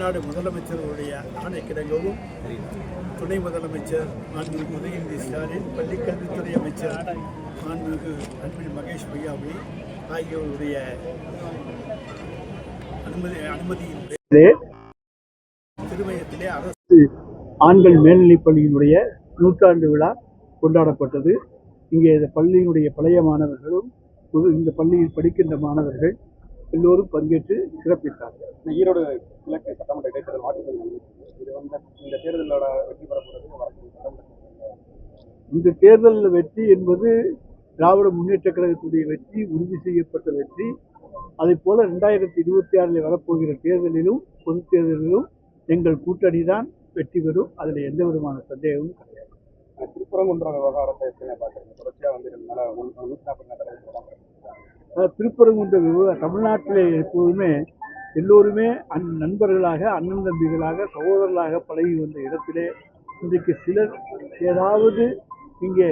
தமிழ்நாடு முதலமைச்சர்களுடைய ஆணைக்கிடங்கவும் துணை முதலமைச்சர் மாண்புமிகு உதயநிதி ஸ்டாலின் பள்ளிக்கல்வித்துறை அமைச்சர் மாண்புமிகு அன்பில் மகேஷ் பொய்யாமொழி ஆகியோருடைய அனுமதி அனுமதியின் திருமயத்திலே அரசு ஆண்கள் மேல்நிலைப் பள்ளியினுடைய நூற்றாண்டு விழா கொண்டாடப்பட்டது. இங்கே இந்த பள்ளியினுடைய பழைய மாணவர்களும் புது இந்த பள்ளியில் படிக்கின்ற மாணவர்கள் எல்லோரும் பங்கேற்று சிறப்பித்தார்கள் இந்த ஈரோடு கிழக்கு சட்டமன்ற இடைத்தேர்தல் வாக்குப்பதிவு இது வந்து இந்த தேர்தலோட வெற்றி பெற. இந்த தேர்தலில் வெற்றி என்பது திராவிட முன்னேற்ற கழகத்துடைய வெற்றி உறுதி செய்யப்பட்ட வெற்றி. அதை போல ரெண்டாயிரத்தி இருபத்தி ஆறில் வரப்போகிற தேர்தலிலும் பொது தேர்தலிலும் எங்கள் கூட்டணி தான் வெற்றி பெறும். அதில் எந்த விதமான சந்தேகமும் கிடையாது. அஹ் திருப்பரங்குன்றம் விவகாரத்தை பார்க்குறீங்க தொடர்ச்சியாக வந்து திருப்பரங்குன்ற விவ எப்போதுமே எல்லோருமே அந் நண்பர்களாக அண்ணன் தம்பிகளாக சகோதரர்களாக பழகி வந்த இடத்திலே இன்றைக்கு சிலர் ஏதாவது இங்கே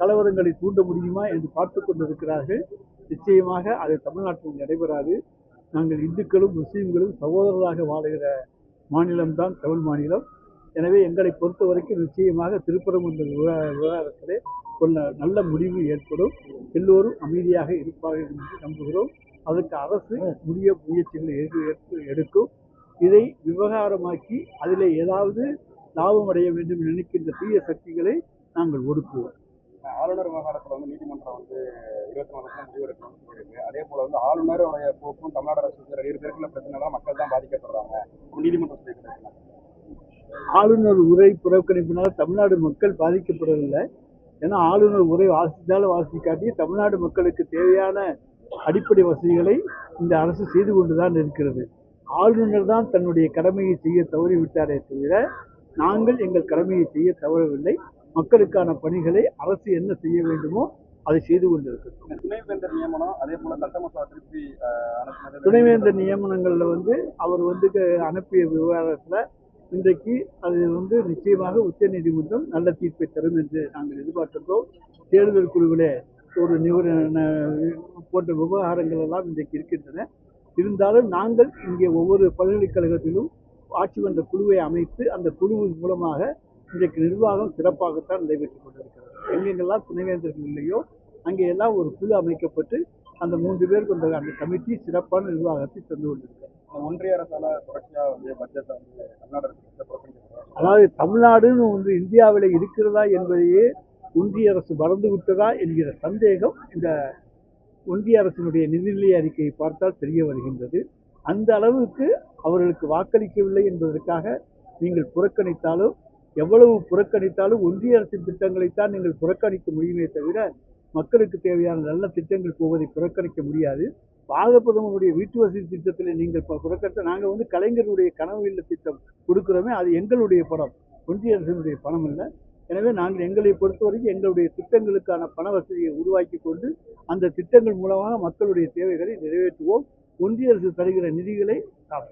கலவரங்களை தூண்ட முடியுமா என்று பார்த்து கொண்டிருக்கிறார்கள். நிச்சயமாக அது தமிழ்நாட்டில் நடைபெறாது. நாங்கள் இந்துக்களும் முஸ்லீம்களும் சகோதரர்களாக வாழுகிற மாநிலம்தான் தமிழ் மாநிலம். எனவே எங்களை பொறுத்த வரைக்கும் நிச்சயமாக திருப்பரங்குன்ற விவகாரத்திலே ஒரு நல்ல முடிவு ஏற்படும். எல்லோரும் அமைதியாக இருப்பார்கள் என்று நம்புகிறோம். அதற்கு அரசு உரிய முயற்சிகளை எடுக்கும். இதை விவகாரமாக்கி அதில் ஏதாவது லாபம் அடைய வேண்டும் நினைக்கின்ற தீய சக்திகளை நாங்கள் ஒடுக்குவோம். ஆளுநர் விவகாரத்தில் வந்து நீதிமன்றம் வந்து இருபத்தி நாலு வருஷம் முடிவு எடுக்கணும்னு சொல்லியிருக்கு. அதே போல வந்து ஆளுநருடைய போக்கும் தமிழ்நாடு அரசு ரெண்டு பேருக்குள்ள பிரச்சனைலாம் மக்கள் தான் பாதிக்கப்படுறாங்க. நீதிமன்றம் ஆளுநர் உரை புறக்கணிப்பினால் தமிழ்நாடு மக்கள் பாதிக்கப்படவில்லை. ஏன்னா ஆளுநர் உரை வாசித்தாலும் வாசிக்காட்டி தமிழ்நாடு மக்களுக்கு தேவையான அடிப்படை வசதிகளை இந்த அரசு செய்து கொண்டுதான் இருக்கிறது. ஆளுநர் தான் தன்னுடைய கடமையை செய்ய தவறிவிட்டாரே தவிர நாங்கள் எங்கள் கடமையை செய்ய தவறவில்லை. மக்களுக்கான பணிகளை அரசு என்ன செய்ய வேண்டுமோ அதை செய்து கொண்டிருக்கிறது இந்த துணைவேந்தர் நியமனம் அதே போல சட்ட மசோதா திருப்பி துணைவேந்தர் நியமனங்களில் வந்து அவர் வந்து அனுப்பிய விவகாரத்தில் இன்றைக்கு அது வந்து நிச்சயமாக உச்ச நீதிமன்றம் நல்ல தீர்ப்பை தரும் என்று நாங்கள் எதிர்பார்க்கின்றோம். தேர்தல் குழுவிலே ஒரு நிபுண போன்ற விவகாரங்கள் எல்லாம் இன்றைக்கு இருக்கின்றன. இருந்தாலும் நாங்கள் இங்கே ஒவ்வொரு பல்கலைக்கழகத்திலும் ஆட்சி மன்ற குழுவை அமைத்து அந்த குழுவின் மூலமாக இன்றைக்கு நிர்வாகம் சிறப்பாகத்தான் நடைபெற்றுக் கொண்டிருக்கிறது. எங்கெங்கெல்லாம் துணைவேந்தர்கள் இல்லையோ அங்கே எல்லாம் ஒரு குழு அமைக்கப்பட்டு அந்த மூன்று பேர் கொண்ட அந்த கமிட்டி சிறப்பான நிர்வாகத்தை தந்து கொண்டிருக்கிறது. ஒன்றிய அரசால தொடர்ச்சியாக வந்து பட்ஜெட்டை வந்து அதாவது தமிழ்நாடுன்னு ஒன்று இந்தியாவில் இருக்கிறதா என்பதையே ஒன்றிய அரசு மறந்து விட்டதா என்கிற சந்தேகம் இந்த ஒன்றிய அரசினுடைய நிதிநிலை அறிக்கையை பார்த்தால் தெரிய வருகின்றது. அந்த அளவுக்கு அவர்களுக்கு வாக்களிக்கவில்லை என்பதற்காக நீங்கள் புறக்கணித்தாலும் எவ்வளவு புறக்கணித்தாலும் ஒன்றிய அரசின் திட்டங்களைத்தான் நீங்கள் புறக்கணிக்க முடியுமே தவிர மக்களுக்கு தேவையான நல்ல திட்டங்கள் போவதை புறக்கணிக்க முடியாது. பாரத பிரதமருடைய வீட்டு வசதி திட்டத்தில் நீங்கள் புறக்கட்ட நாங்கள் வந்து கலைஞருடைய கனவு இல்ல திட்டம் கொடுக்குறோமே அது எங்களுடைய பணம். ஒன்றிய அரசினுடைய பணம் இல்லை. எனவே நாங்கள் எங்களை பொறுத்தவரைக்கும் எங்களுடைய திட்டங்களுக்கான பண வசதியை உருவாக்கி கொண்டு அந்த திட்டங்கள் மூலமாக மக்களுடைய தேவைகளை நிறைவேற்றுவோம். ஒன்றிய அரசு தருகிற நிதிகளை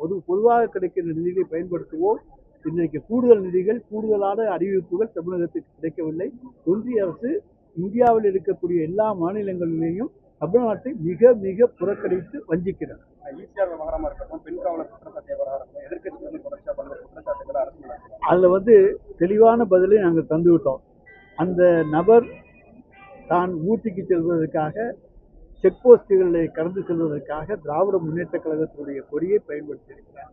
பொது பொதுவாக கிடைக்கின்ற நிதிகளை பயன்படுத்துவோம். இன்றைக்கு கூடுதல் நிதிகள் கூடுதலான அறிவிப்புகள் தமிழகத்துக்கு கிடைக்கவில்லை. ஒன்றிய அரசு இந்தியாவில் இருக்கக்கூடிய எல்லா மாநிலங்களிலேயும் தமிழ்நாட்டை மிக மிக புறக்கணித்து வைக்கிறாங்க. அதில் வந்து தெளிவான பதிலை நாங்கள் தந்துவிட்டோம் அந்த நபர் தான் ஊட்டிக்கு செல்வதற்காக செக் போஸ்டுகளை கடந்து செல்வதற்காக திராவிட முன்னேற்ற கழகத்தினுடைய கொடியை பயன்படுத்தியிருக்கிறார்.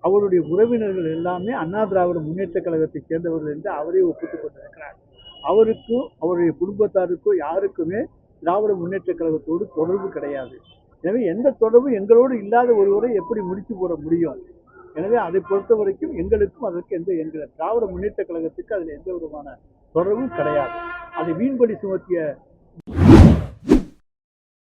அவருடைய உறவினர்கள் எல்லாமே அண்ணா திராவிட முன்னேற்ற கழகத்தைச் சேர்ந்தவர்கள் என்று அவரே ஒப்புத்துக் கொண்டிருக்கிறார். அவருக்கும் அவருடைய குடும்பத்தாருக்கும் யாருக்குமே திராவிட முன்னேற்ற கழகத்தோடு தொடர்பு கிடையாது. எனவே எந்த தொடர்பும் எங்களோடு இல்லாத ஒருவரை எப்படி முடித்து போட முடியும்? எனவே அதை பொறுத்த வரைக்கும் எங்களுக்கும் அதற்கு எந்த எங்கள் திராவிட முன்னேற்ற கழகத்துக்கு அதில் எந்த விதமான தொடர்பும் கிடையாது. அதை வீண்படி சுமத்திய